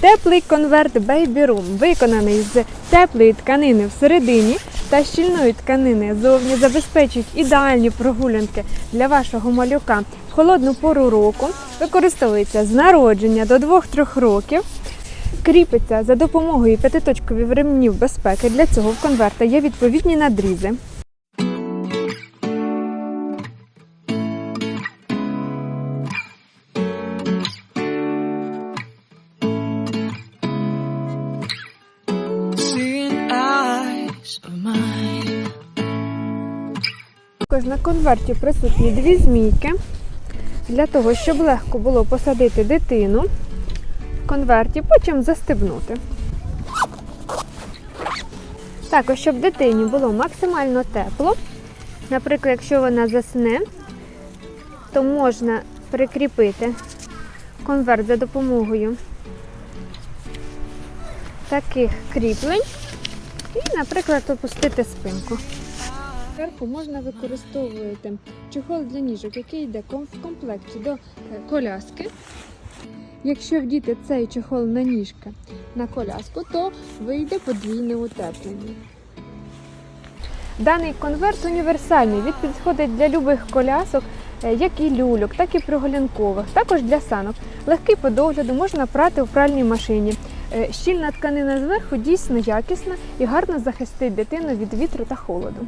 Теплий конверт Baby Room, виконаний з теплої тканини всередині та щільної тканини зовні забезпечують ідеальні прогулянки для вашого малюка в холодну пору року. Використовується з народження до 2-3 років. Кріпиться за допомогою п'ятиточкових ремнів безпеки. Для цього в конверта є відповідні надрізи. Також на конверті присутні дві змійки для того, щоб легко було посадити дитину в конверті, потім застебнути. Також, щоб дитині було максимально тепло. Наприклад, якщо вона засне, то можна прикріпити конверт за допомогою таких кріплень і, наприклад, опустити спинку. Зверху можна використовувати чохол для ніжок, який йде в комплекті до е, коляски. Якщо вдіти цей чохол на ніжки на коляску, то вийде подвійне утеплення. Даний конверт універсальний. Він підходить для любих колясок, е, як і люльок, так і прогулянкових, також для санок. Легкий по догляду, можна прати у пральній машині. Е, Щільна тканина зверху дійсно якісна і гарно захистить дитину від вітру та холоду.